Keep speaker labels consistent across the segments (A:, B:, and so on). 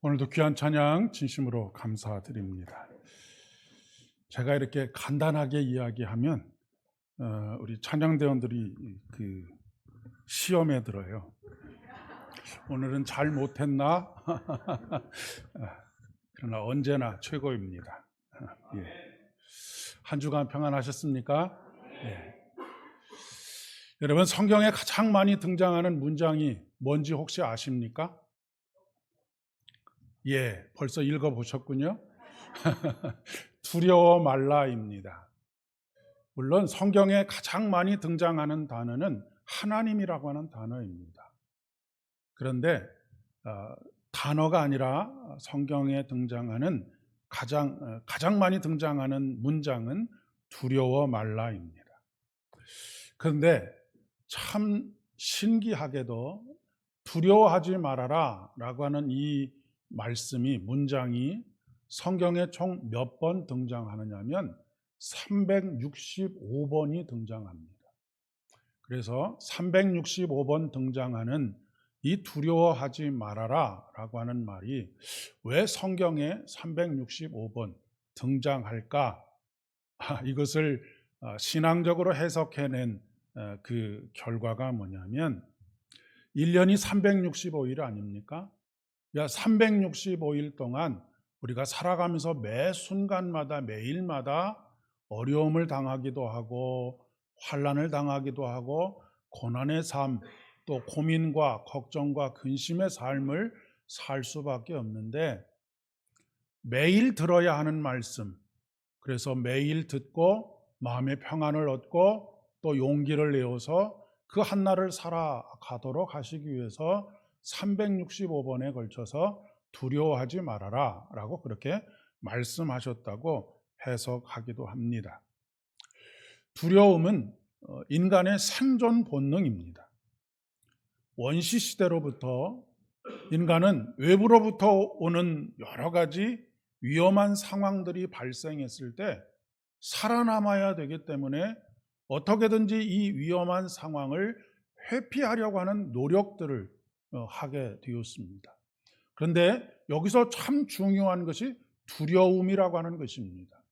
A: 오늘도 귀한 찬양 진심으로 감사드립니다. 제가 이렇게 간단하게 이야기하면 어, 우리 찬양대원들이 그 시험에 들어요. 오늘은 잘 못했나? 그러나 언제나 최고입니다. 예. 한 주간 평안하셨습니까? 예. 여러분 성경에 가장 많이 등장하는 문장이 뭔지 혹시 아십니까? 예, 벌써 읽어보셨군요. 두려워 말라입니다. 물론 성경에 가장 많이 등장하는 단어는 하나님이라고 하는 단어입니다. 그런데 어, 단어가 아니라 성경에 등장하는 가장 어, 가장 많이 등장하는 문장은 두려워 말라입니다. 그런데 참 신기하게도 두려워하지 말아라라고 하는 이 말씀이 문장이 성경에 총 몇 번 등장하느냐면 365번이 등장합니다. 그래서 365번 등장하는 이 두려워하지 말아라 라고 하는 말이 왜 성경에 365번 등장할까? 아, 이것을 어, 신앙적으로 해석해낸 어, 그 결과가 뭐냐면 1년이 365일 아닙니까? 야, 365일 동안 우리가 살아가면서 매 순간마다 매일마다 어려움을 당하기도 하고 환란을 당하기도 하고 고난의 삶, 또 고민과 걱정과 근심의 삶을 살 수밖에 없는데 매일 들어야 하는 말씀. 그래서 매일 듣고 마음의 평안을 얻고 또 용기를 내어서 그 한날을 살아가도록 하시기 위해서 365번에 걸쳐서 두려워하지 말아라 라고 그렇게 말씀하셨다고 해석하기도 합니다. 두려움은 어, 인간의 생존 본능입니다. 원시 시대로부터 인간은 외부로부터 오는 여러 가지 위험한 상황들이 발생했을 때 살아남아야 되기 때문에 어떻게든지 이 위험한 상황을 회피하려고 하는 노력들을 어, 하게 되었습니다. 그런데 여기서 참 중요한 것이 두려움이라고 하는 것입니다.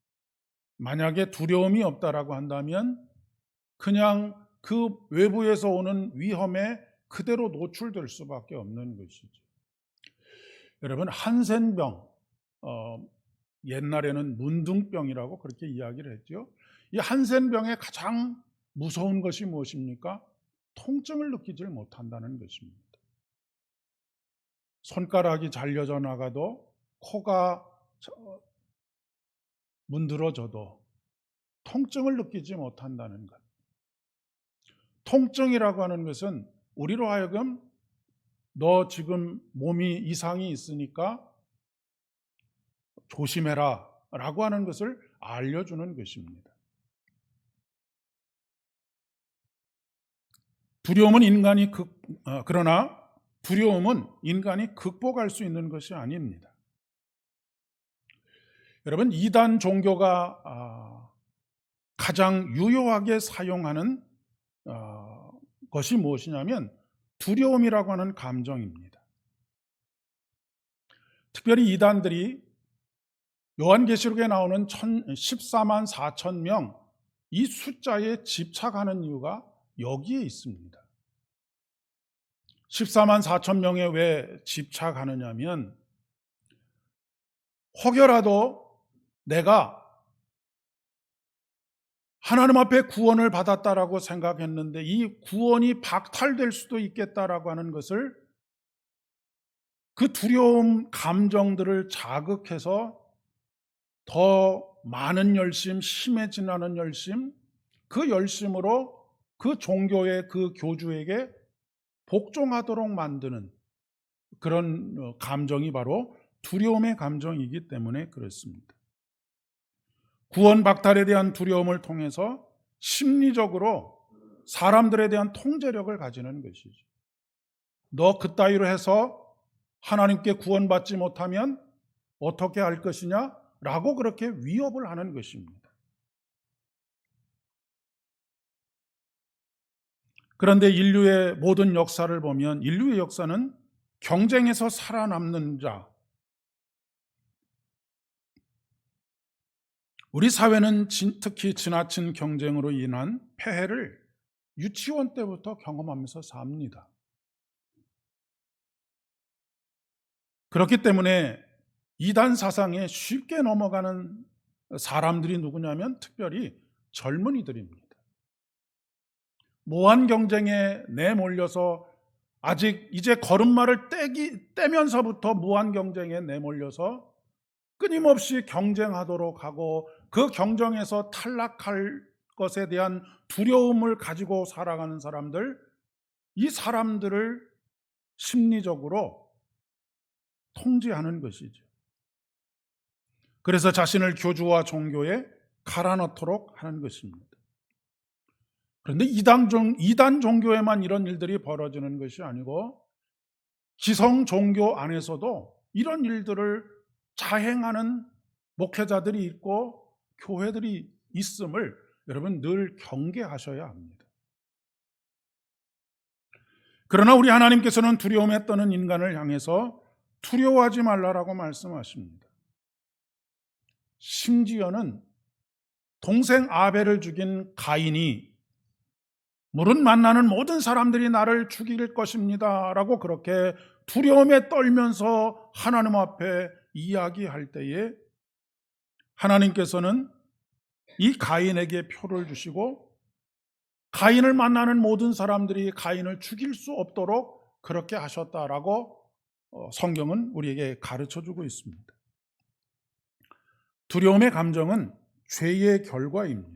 A: 만약에 두려움이 없다라고 한다면 그냥 그 외부에서 오는 위험에 그대로 노출될 수밖에 없는 것이죠. 여러분 한센병 어, 옛날에는 문둥병이라고 그렇게 이야기를 했죠. 이 한센병의 가장 무서운 것이 무엇입니까? 통증을 느끼질 못한다는 것입니다. 손가락이 잘려져 나가도 코가 문드러져도 통증을 느끼지 못한다는 것. 통증이라고 하는 것은 우리로 하여금 너 지금 몸이 이상이 있으니까 조심해라 라고 하는 것을 알려주는 것입니다. 두려움은 인간이 극, 어, 그러나 두려움은 인간이 극복할 수 있는 것이 아닙니다. 여러분, 이단 종교가 아, 가장 유효하게 사용하는 어, 것이 무엇이냐면 두려움이라고 하는 감정입니다. 특별히 이단들이 요한계시록에 나오는 14만 4천 명 이 숫자에 집착하는 이유가 여기에 있습니다. 14만 4천 명에 왜 집착하느냐면 혹여라도 내가 하나님 앞에 구원을 받았다라고 생각했는데 이 구원이 박탈될 수도 있겠다라고 하는 것을 그 두려움 감정들을 자극해서 더 많은 열심, 심해지나는 열심, 그 열심으로 그 종교의 그 교주에게 복종하도록 만드는 그런 어, 감정이 바로 두려움의 감정이기 때문에 그렇습니다. 구원 박탈에 대한 두려움을 통해서 심리적으로 사람들에 대한 통제력을 가지는 것이죠. 너 그따위로 해서 하나님께 구원받지 못하면 어떻게 할 것이냐? 라고 그렇게 위협을 하는 것입니다. 그런데 인류의 모든 역사를 보면 인류의 역사는 경쟁에서 살아남는 자. 우리 사회는 특히 지나친 경쟁으로 인한 폐해를 유치원 때부터 경험하면서 삽니다. 그렇기 때문에 이단 사상에 쉽게 넘어가는 사람들이 누구냐면 특별히 젊은이들입니다. 무한 경쟁에 내몰려서 아직 이제 걸음마를 떼기, 떼면서부터 무한 경쟁에 내몰려서 끊임없이 경쟁하도록 하고 그 경쟁에서 탈락할 것에 대한 두려움을 가지고 살아가는 사람들, 이 사람들을 심리적으로 통제하는 것이죠. 그래서 자신을 교주와 종교에 갈아넣도록 하는 것입니다. 그런데 이단, 종, 이단 종교에만 이런 일들이 벌어지는 것이 아니고 기성 종교 안에서도 이런 일들을 자행하는 목회자들이 있고 교회들이 있음을 여러분 늘 경계하셔야 합니다. 그러나 우리 하나님께서는 두려움에 떠는 인간을 향해서 두려워하지 말라라고 말씀하십니다. 심지어는 동생 아벨을 죽인 가인이 물은 만나는 모든 사람들이 나를 죽일 것입니다. 라고 그렇게 두려움에 떨면서 하나님 앞에 이야기할 때에 하나님께서는 이 가인에게 표를 주시고 가인을 만나는 모든 사람들이 가인을 죽일 수 없도록 그렇게 하셨다라고 어, 성경은 우리에게 가르쳐 주고 있습니다. 두려움의 감정은 죄의 결과입니다.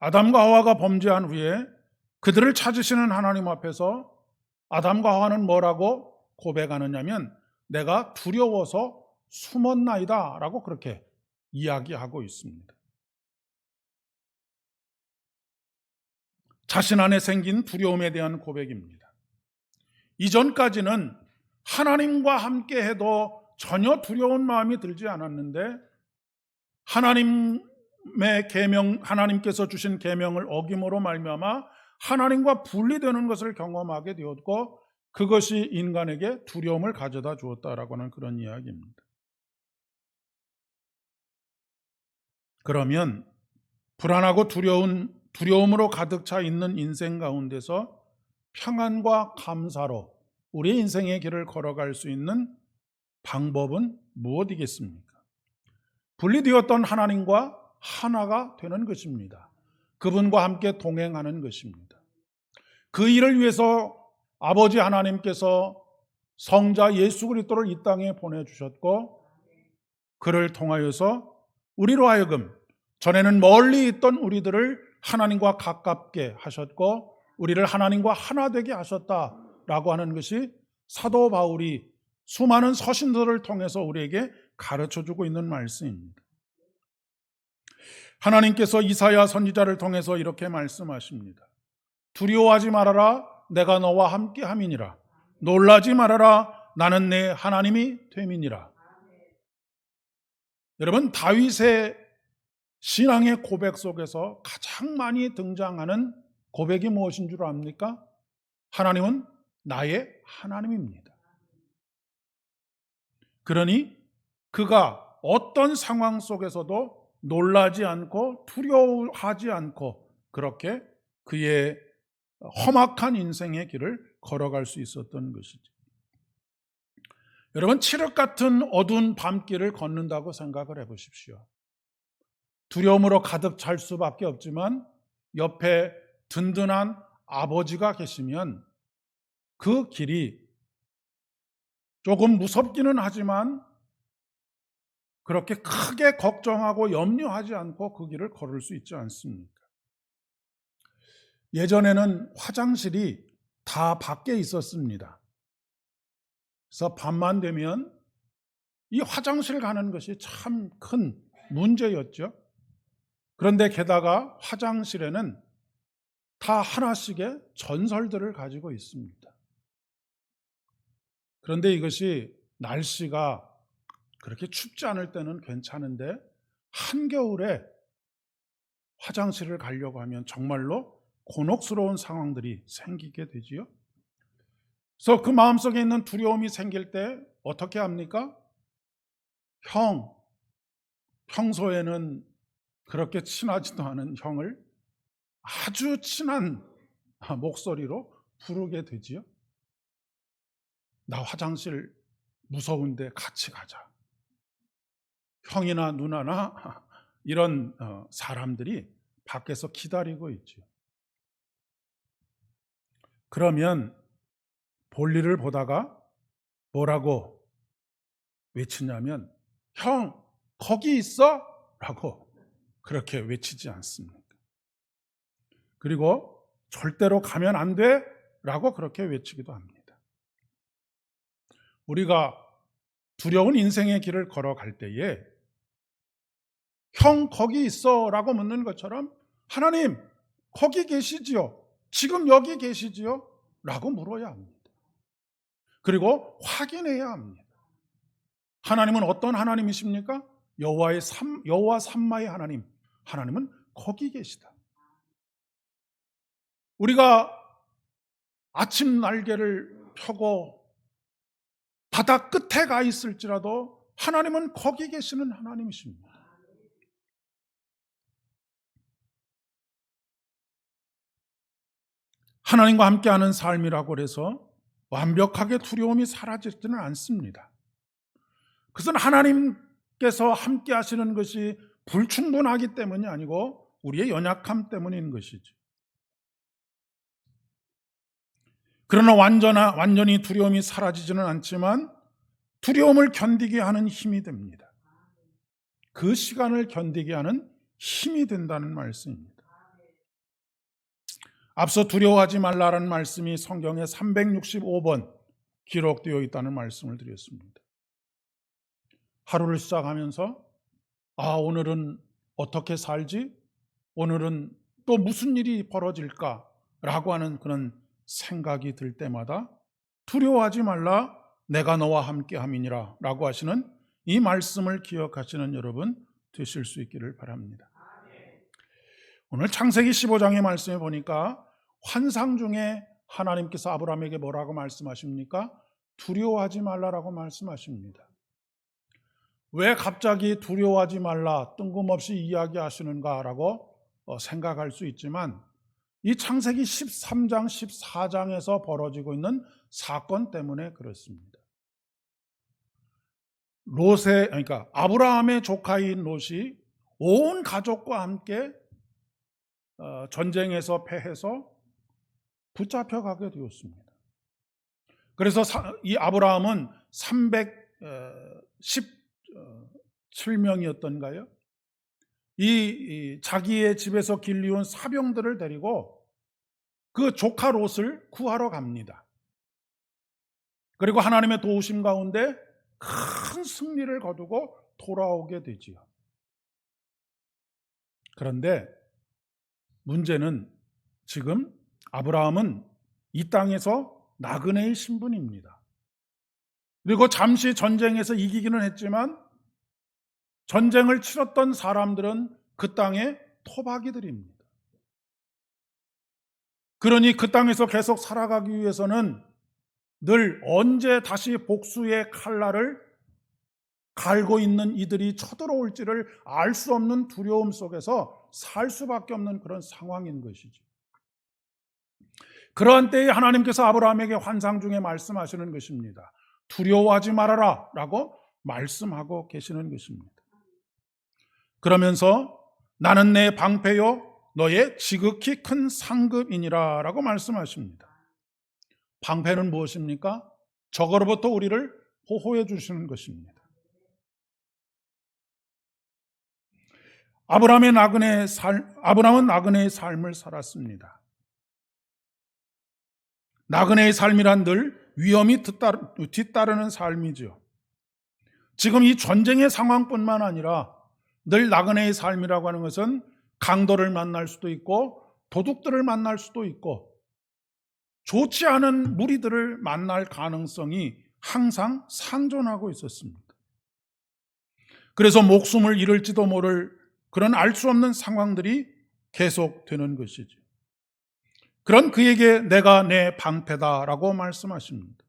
A: 아담과 하와가 범죄한 후에 그들을 찾으시는 하나님 앞에서 아담과 하와는 뭐라고 고백하느냐면 내가 두려워서 숨었나이다 라고 그렇게 이야기하고 있습니다. 자신 안에 생긴 두려움에 대한 고백입니다. 이전까지는 하나님과 함께 해도 전혀 두려운 마음이 들지 않았는데 하나님 의 계명 하나님께서 주신 계명을 어김으로 말미암아 하나님과 분리되는 것을 경험하게 되었고 그것이 인간에게 두려움을 가져다 주었다라고 하는 그런 이야기입니다. 그러면 불안하고 두려운 두려움으로 가득 차 있는 인생 가운데서 평안과 감사로 우리의 인생의 길을 걸어갈 수 있는 방법은 무엇이겠습니까? 분리되었던 하나님과 하나가 되는 것입니다. 그분과 함께 동행하는 것입니다. 그 일을 위해서 아버지 하나님께서 성자 예수 그리스도를 이 땅에 보내 주셨고 그를 통하여서 우리로 하여금 전에는 멀리 있던 우리들을 하나님과 가깝게 하셨고 우리를 하나님과 하나 되게 하셨다라고 하는 것이 사도 바울이 수많은 서신들을 통해서 우리에게 가르쳐 주고 있는 말씀입니다. 하나님께서 이사야 선지자를 통해서 이렇게 말씀하십니다. 두려워하지 말아라 내가 너와 함께 함이니라. 놀라지 말아라 나는 내 하나님이 됨이니라. 여러분 다윗의 신앙의 고백 속에서 가장 많이 등장하는 고백이 무엇인 줄 압니까? 하나님은 나의 하나님입니다. 그러니 그가 어떤 상황 속에서도 놀라지 않고 두려워하지 않고 그렇게 그의 험악한 인생의 길을 걸어갈 수 있었던 것이죠. 여러분, 칠흑 같은 어두운 밤길을 걷는다고 생각을 해 보십시오. 두려움으로 가득 찰 수밖에 없지만 옆에 든든한 아버지가 계시면 그 길이 조금 무섭기는 하지만 그렇게 크게 걱정하고 염려하지 않고 그 길을 걸을 수 있지 않습니까? 예전에는 화장실이 다 밖에 있었습니다. 그래서 밤만 되면 이 화장실 가는 것이 참 큰 문제였죠. 그런데 게다가 화장실에는 다 하나씩의 전설들을 가지고 있습니다. 그런데 이것이 날씨가 그렇게 춥지 않을 때는 괜찮은데 한겨울에 화장실을 가려고 하면 정말로 곤혹스러운 상황들이 생기게 되지요. 그래서 그 마음속에 있는 두려움이 생길 때 어떻게 합니까? 형, 평소에는 그렇게 친하지도 않은 형을 아주 친한 목소리로 부르게 되지요. 나 화장실 무서운데 같이 가자. 형이나 누나나 이런 어, 사람들이 밖에서 기다리고 있죠. 그러면 볼일을 보다가 뭐라고 외치냐면 형 거기 있어? 라고 그렇게 외치지 않습니까? 그리고 절대로 가면 안 돼? 라고 그렇게 외치기도 합니다. 우리가 두려운 인생의 길을 걸어갈 때에 형 거기 있어 라고 묻는 것처럼 하나님 거기 계시지요? 지금 여기 계시지요? 라고 물어야 합니다. 그리고 확인해야 합니다. 하나님은 어떤 하나님이십니까? 여호와의 삼 여호와 삼마의 하나님. 하나님은 거기 계시다. 우리가 아침 날개를 펴고 바다 끝에 가 있을지라도 하나님은 거기 계시는 하나님이십니다. 하나님과 함께하는 삶이라고 해서 완벽하게 두려움이 사라지지는 않습니다. 그것은 하나님께서 함께 하시는 것이 불충분하기 때문이 아니고 우리의 연약함 때문인 것이죠. 그러나 완전하, 완전히 두려움이 사라지지는 않지만 두려움을 견디게 하는 힘이 됩니다. 그 시간을 견디게 하는 힘이 된다는 말씀입니다. 앞서 두려워하지 말라라는 말씀이 성경에 365번 기록되어 있다는 말씀을 드렸습니다. 하루를 시작하면서 아, 오늘은 어떻게 살지? 오늘은 또 무슨 일이 벌어질까? 라고 하는 그런 생각이 들 때마다 두려워하지 말라 내가 너와 함께 함이니라 라고 하시는 이 말씀을 기억하시는 여러분 되실 수 있기를 바랍니다. 오늘 창세기 15장의 말씀에 보니까 환상 중에 하나님께서 아브라함에게 뭐라고 말씀하십니까? 두려워하지 말라라고 말씀하십니다. 왜 갑자기 두려워하지 말라 뜬금없이 이야기하시는가라고 어, 생각할 수 있지만 이 창세기 13장, 14장에서 벌어지고 있는 사건 때문에 그렇습니다. 롯의 그러니까 아브라함의 조카인 롯이 온 가족과 함께 어, 전쟁에서 패해서 붙잡혀 가게 되었습니다. 그래서 이 아브라함은 317명이었던가요? 이 자기의 집에서 길리온 사병들을 데리고 그 조카 롯을 구하러 갑니다. 그리고 하나님의 도우심 가운데 큰 승리를 거두고 돌아오게 되지요. 그런데 문제는 지금 아브라함은 이 땅에서 나그네의 신분입니다. 그리고 잠시 전쟁에서 이기기는 했지만 전쟁을 치렀던 사람들은 그 땅의 토박이들입니다. 그러니 그 땅에서 계속 살아가기 위해서는 늘 언제 다시 복수의 칼날을 갈고 있는 이들이 쳐들어올지를 알 수 없는 두려움 속에서 살 수밖에 없는 그런 상황인 것이죠. 그러한 때에 하나님께서 아브라함에게 환상 중에 말씀하시는 것입니다. 두려워하지 말아라 라고 말씀하고 계시는 것입니다. 그러면서 나는 내 방패요 너의 지극히 큰 상급이니라 라고 말씀하십니다. 방패는 무엇입니까? 적으로부터 우리를 보호해 주시는 것입니다. 아브라함의 나그네 살, 아브라함은 나그네의 삶을 살았습니다. 나그네의 삶이란 늘 위험이 뒤따르는 삶이죠. 지금 이 전쟁의 상황뿐만 아니라 늘 나그네의 삶이라고 하는 것은 강도를 만날 수도 있고 도둑들을 만날 수도 있고 좋지 않은 무리들을 만날 가능성이 항상 상존하고 있었습니다. 그래서 목숨을 잃을지도 모를 그런 알 수 없는 상황들이 계속되는 것이죠. 그런 그에게 내가 내 방패다라고 말씀하십니다.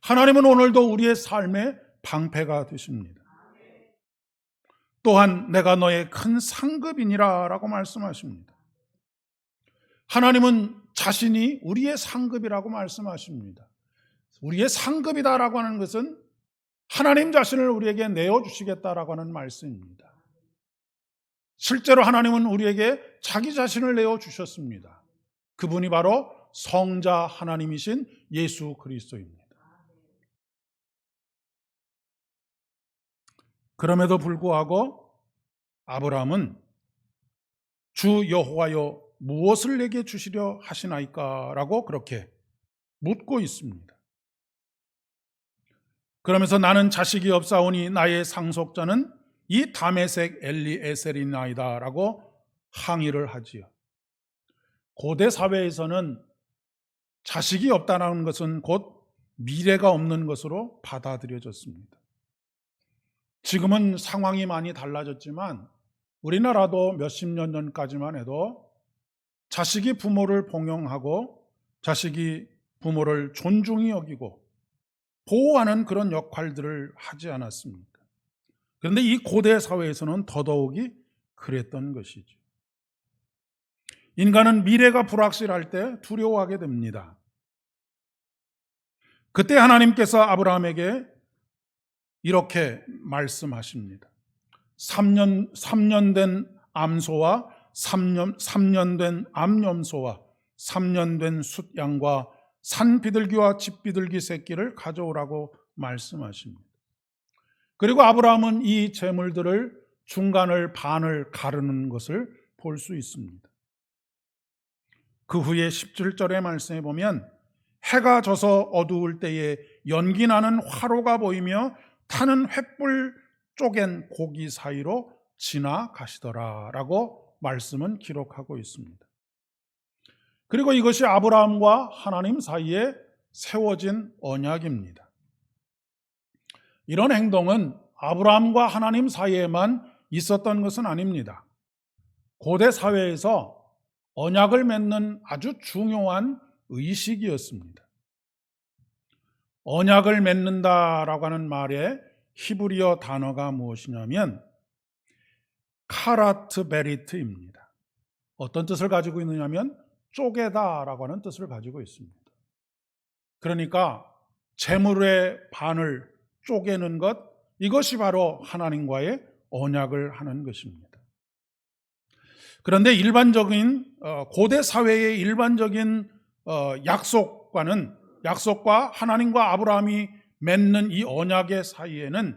A: 하나님은 오늘도 우리의 삶의 방패가 되십니다. 또한 내가 너의 큰 상급이니라 라고 말씀하십니다. 하나님은 자신이 우리의 상급이라고 말씀하십니다. 우리의 상급이다라고 하는 것은 하나님 자신을 우리에게 내어 주시겠다라고 하는 말씀입니다. 실제로 하나님은 우리에게 자기 자신을 내어 주셨습니다. 그분이 바로 성자 하나님이신 예수 그리스도입니다. 그럼에도 불구하고 아브라함은 주 여호와여 무엇을 내게 주시려 하시나이까라고 그렇게 묻고 있습니다. 그러면서 나는 자식이 없사오니 나의 상속자는 이 다메색 엘리에셀이나이다라고 항의를 하지요. 고대 사회에서는 자식이 없다는 것은 곧 미래가 없는 것으로 받아들여졌습니다. 지금은 상황이 많이 달라졌지만 우리나라도 몇십 년 전까지만 해도 자식이 부모를 봉용하고 자식이 부모를 존중히 여기고 보호하는 그런 역할들을 하지 않았습니까? 그런데 이 고대 사회에서는 더더욱이 그랬던 것이죠. 인간은 미래가 불확실할 때 두려워하게 됩니다. 그때 하나님께서 아브라함에게 이렇게 말씀하십니다. 3년, 3년 된 암소와 3년, 3년 된 암염소와 3년 된 숫양과 산 비둘기와 집 비둘기 새끼를 가져오라고 말씀하십니다. 그리고 아브라함은 이 재물들을 중간을 반을 가르는 것을 볼 수 있습니다. 그 후에 17절의 말씀에 보면 해가 져서 어두울 때에 연기 나는 화로가 보이며 타는 횃불 쪼갠 고기 사이로 지나가시더라라고 말씀은 기록하고 있습니다. 그리고 이것이 아브라함과 하나님 사이에 세워진 언약입니다. 이런 행동은 아브라함과 하나님 사이에만 있었던 것은 아닙니다. 고대 사회에서 언약을 맺는 아주 중요한 의식이었습니다. 언약을 맺는다라고 하는 말의 히브리어 단어가 무엇이냐면 카라트 베리트입니다. 어떤 뜻을 가지고 있느냐면 쪼개다라고 하는 뜻을 가지고 있습니다. 그러니까 재물의 반을 쪼개는 것 이것이 바로 하나님과의 언약을 하는 것입니다. 그런데 일반적인 어, 고대 사회의 일반적인 어, 약속과는 약속과 하나님과 아브라함이 맺는 이 언약의 사이에는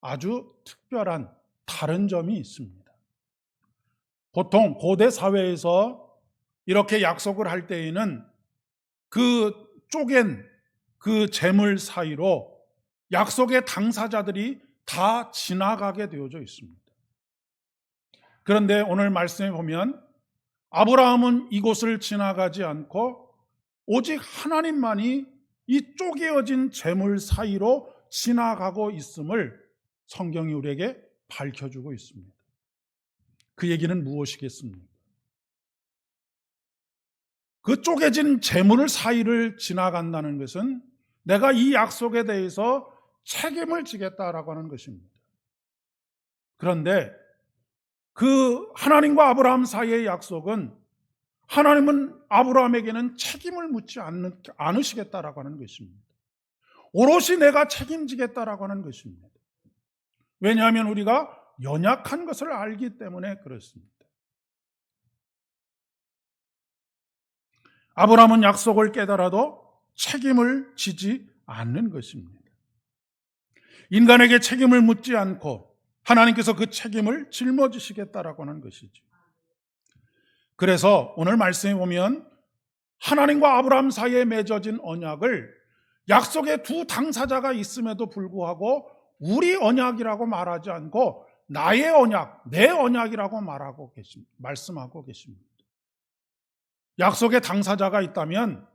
A: 아주 특별한 다른 점이 있습니다. 보통 고대 사회에서 이렇게 약속을 할 때에는 그 쪼갠 그 재물 사이로 약속의 당사자들이 다 지나가게 되어져 있습니다. 그런데 오늘 말씀에 보면 아브라함은 이곳을 지나가지 않고 오직 하나님만이 이 쪼개어진 재물 사이로 지나가고 있음을 성경이 우리에게 밝혀주고 있습니다. 그 얘기는 무엇이겠습니까? 그 쪼개진 재물 사이를 지나간다는 것은 내가 이 약속에 대해서 책임을 지겠다라고 하는 것입니다. 그런데 그 하나님과 아브라함 사이의 약속은 하나님은 아브라함에게는 책임을 묻지 않는, 않으시겠다라고 하는 것입니다. 오롯이 내가 책임지겠다라고 하는 것입니다. 왜냐하면 우리가 연약한 것을 알기 때문에 그렇습니다. 아브라함은 약속을 깨달아도 책임을 지지 않는 것입니다. 인간에게 책임을 묻지 않고 하나님께서 그 책임을 짊어지시겠다라고 하는 것이죠. 그래서 오늘 말씀에 보면 하나님과 아브라함 사이에 맺어진 언약을 약속의 두 당사자가 있음에도 불구하고 우리 언약이라고 말하지 않고 나의 언약, 내 언약이라고 말하고 계십니다. 말씀하고 계십니다. 약속의 당사자가 있다면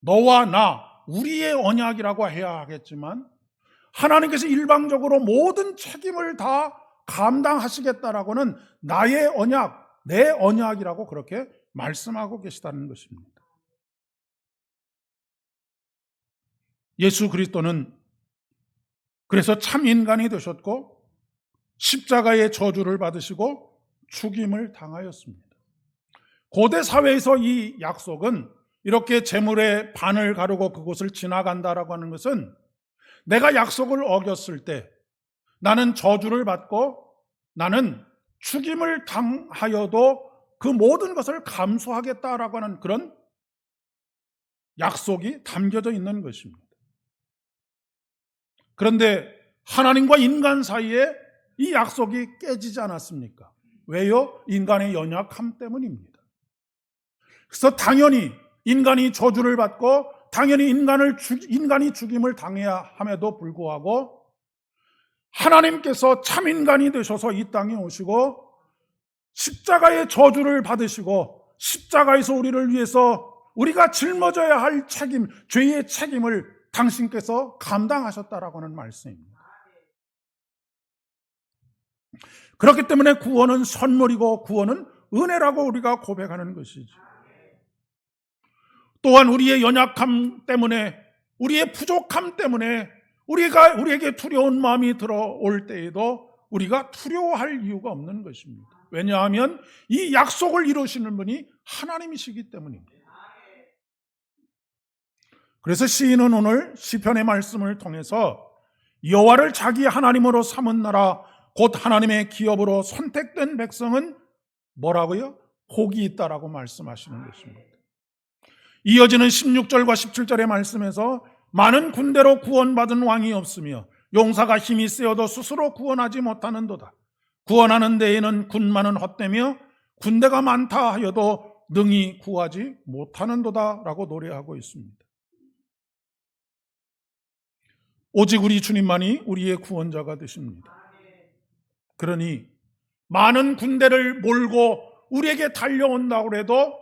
A: 너와 나, 우리의 언약이라고 해야 하겠지만 하나님께서 일방적으로 모든 책임을 다 감당하시겠다라고는 나의 언약, 내 언약이라고 그렇게 말씀하고 계시다는 것입니다. 예수 그리스도는 그래서 참 인간이 되셨고 십자가의 저주를 받으시고 죽임을 당하였습니다. 고대 사회에서 이 약속은 이렇게 재물의 반을 가르고 그곳을 지나간다라고 하는 것은 내가 약속을 어겼을 때 나는 저주를 받고 나는 죽임을 당하여도 그 모든 것을 감수하겠다라고 하는 그런 약속이 담겨져 있는 것입니다. 그런데 하나님과 인간 사이에 이 약속이 깨지지 않았습니까? 왜요? 인간의 연약함 때문입니다. 그래서 당연히 인간이 저주를 받고 당연히 인간을 죽, 인간이 죽임을 당해야 함에도 불구하고 하나님께서 참 인간이 되셔서 이 땅에 오시고 십자가의 저주를 받으시고 십자가에서 우리를 위해서 우리가 짊어져야 할 책임, 죄의 책임을 당신께서 감당하셨다라고 하는 말씀입니다. 그렇기 때문에 구원은 선물이고 구원은 은혜라고 우리가 고백하는 것이죠. 또한 우리의 연약함 때문에 우리의 부족함 때문에 우리가 우리에게 두려운 마음이 들어올 때에도 우리가 두려워할 이유가 없는 것입니다. 왜냐하면 이 약속을 이루시는 분이 하나님이시기 때문입니다. 그래서 시인은 오늘 시편의 말씀을 통해서 여호와를 자기 하나님으로 삼은 나라 곧 하나님의 기업으로 선택된 백성은 뭐라고요? 복이 있다라고 말씀하시는 것입니다. 이어지는 16절과 17절의 말씀에서 많은 군대로 구원받은 왕이 없으며 용사가 힘이 세어도 스스로 구원하지 못하는도다. 구원하는 데에는 군만은 헛되며 군대가 많다 하여도 능히 구하지 못하는도다라고 노래하고 있습니다. 오직 우리 주님만이 우리의 구원자가 되십니다. 그러니 많은 군대를 몰고 우리에게 달려온다고 해도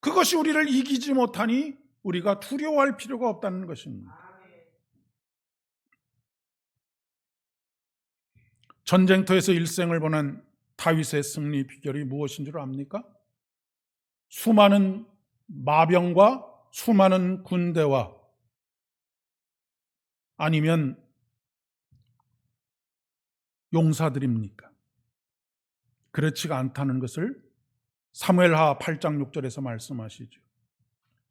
A: 그것이 우리를 이기지 못하니 우리가 두려워할 필요가 없다는 것입니다. 전쟁터에서 일생을 보낸 다윗의 승리 비결이 무엇인 줄 압니까? 수많은 마병과 수많은 군대와 아니면 용사들입니까? 그렇지가 않다는 것을 사무엘하 8장 6절에서 말씀하시죠.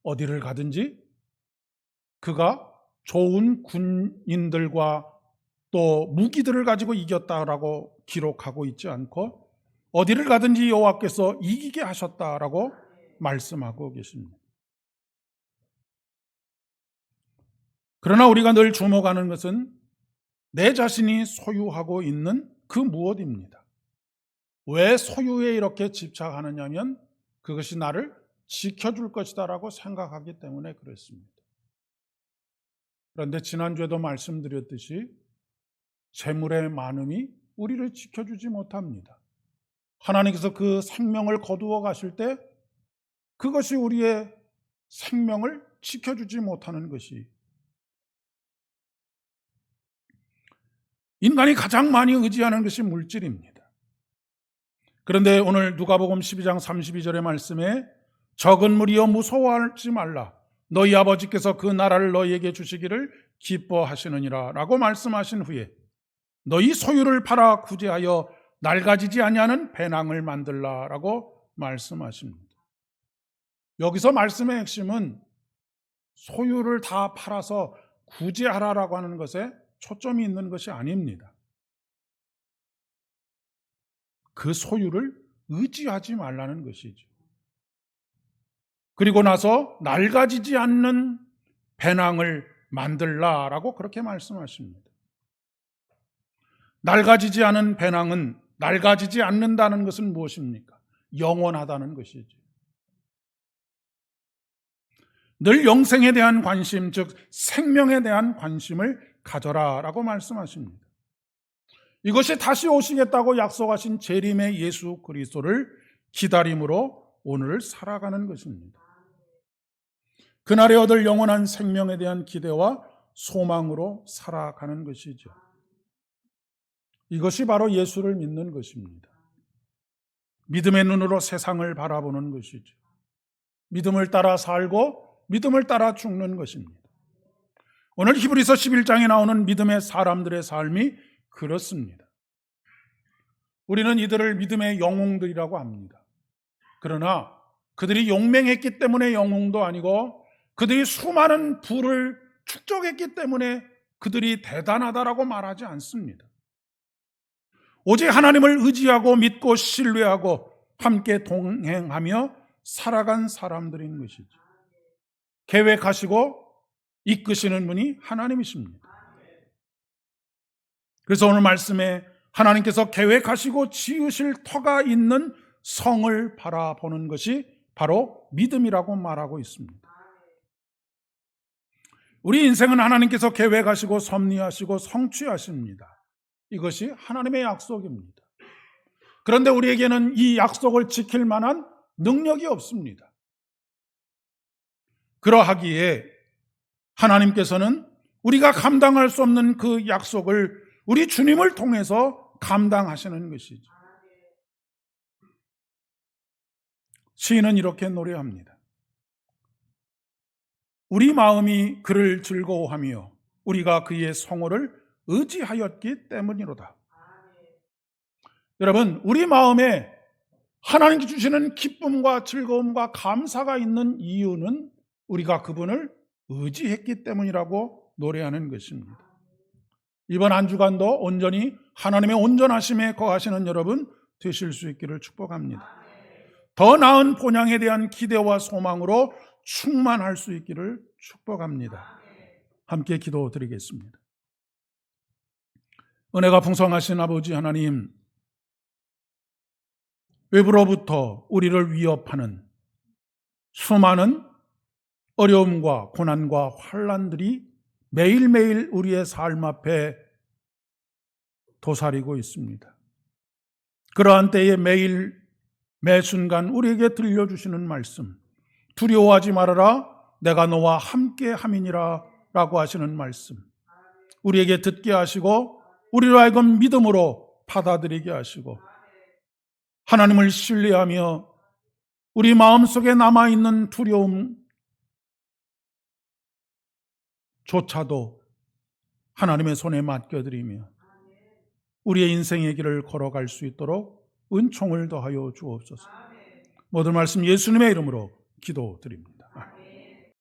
A: 어디를 가든지 그가 좋은 군인들과 또 무기들을 가지고 이겼다라고 기록하고 있지 않고 어디를 가든지 여호와께서 이기게 하셨다라고 말씀하고 계십니다. 그러나 우리가 늘 주목하는 것은 내 자신이 소유하고 있는 그 무엇입니다. 왜 소유에 이렇게 집착하느냐면 그것이 나를 지켜줄 것이다라고 생각하기 때문에 그렇습니다. 그런데 지난주에도 말씀드렸듯이 재물의 많음이 우리를 지켜주지 못합니다. 하나님께서 그 생명을 거두어 가실 때 그것이 우리의 생명을 지켜주지 못하는 것이 인간이 가장 많이 의지하는 것이 물질입니다. 그런데 오늘 누가복음 12장 32절의 말씀에 적은 무리여 무서워하지 말라. 너희 아버지께서 그 나라를 너희에게 주시기를 기뻐하시느니라 라고 말씀하신 후에 너희 소유를 팔아 구제하여 낡아지지 아니하는 배낭을 만들라 라고 말씀하십니다. 여기서 말씀의 핵심은 소유를 다 팔아서 구제하라라고 하는 것에 초점이 있는 것이 아닙니다. 그 소유를 의지하지 말라는 것이죠. 그리고 나서 낡아지지 않는 배낭을 만들라라고 그렇게 말씀하십니다. 낡아지지 않은 배낭은 낡아지지 않는다는 것은 무엇입니까? 영원하다는 것이죠. 늘 영생에 대한 관심, 즉 생명에 대한 관심을 가져라라고 말씀하십니다. 이것이 다시 오시겠다고 약속하신 재림의 예수 그리스도를 기다림으로 오늘을 살아가는 것입니다. 그날에 얻을 영원한 생명에 대한 기대와 소망으로 살아가는 것이죠. 이것이 바로 예수를 믿는 것입니다. 믿음의 눈으로 세상을 바라보는 것이죠. 믿음을 따라 살고 믿음을 따라 죽는 것입니다. 오늘 히브리서 11장에 나오는 믿음의 사람들의 삶이 그렇습니다. 우리는 이들을 믿음의 영웅들이라고 합니다. 그러나 그들이 용맹했기 때문에 영웅도 아니고 그들이 수많은 부를 축적했기 때문에 그들이 대단하다라고 말하지 않습니다. 오직 하나님을 의지하고 믿고 신뢰하고 함께 동행하며 살아간 사람들인 것이죠. 계획하시고 이끄시는 분이 하나님이십니다. 그래서 오늘 말씀에 하나님께서 계획하시고 지으실 터가 있는 성을 바라보는 것이 바로 믿음이라고 말하고 있습니다. 우리 인생은 하나님께서 계획하시고 섭리하시고 성취하십니다. 이것이 하나님의 약속입니다. 그런데 우리에게는 이 약속을 지킬 만한 능력이 없습니다. 그러하기에 하나님께서는 우리가 감당할 수 없는 그 약속을 우리 주님을 통해서 감당하시는 것이죠. 시인은 이렇게 노래합니다. 우리 마음이 그를 즐거워하며 우리가 그의 성호를 의지하였기 때문이로다. 여러분, 우리 마음에 하나님께 주시는 기쁨과 즐거움과 감사가 있는 이유는 우리가 그분을 의지했기 때문이라고 노래하는 것입니다. 이번 한 주간도 온전히 하나님의 온전하심에 거하시는 여러분 되실 수 있기를 축복합니다. 더 나은 본향에 대한 기대와 소망으로 충만할 수 있기를 축복합니다. 함께 기도 드리겠습니다. 은혜가 풍성하신 아버지 하나님, 외부로부터 우리를 위협하는 수많은 어려움과 고난과 환란들이 매일매일 우리의 삶 앞에 도사리고 있습니다. 그러한 때에 매일 매 순간 우리에게 들려주시는 말씀, 두려워하지 말아라, 내가 너와 함께 함이니라 라고 하시는 말씀, 우리에게 듣게 하시고, 우리로 하여금 믿음으로 받아들이게 하시고, 하나님을 신뢰하며 우리 마음속에 남아있는 두려움 조차도 하나님의 손에 맡겨드리며 우리의 인생의 길을 걸어갈 수 있도록 은총을 더하여 주옵소서. 모든 말씀 예수님의 이름으로 기도드립니다.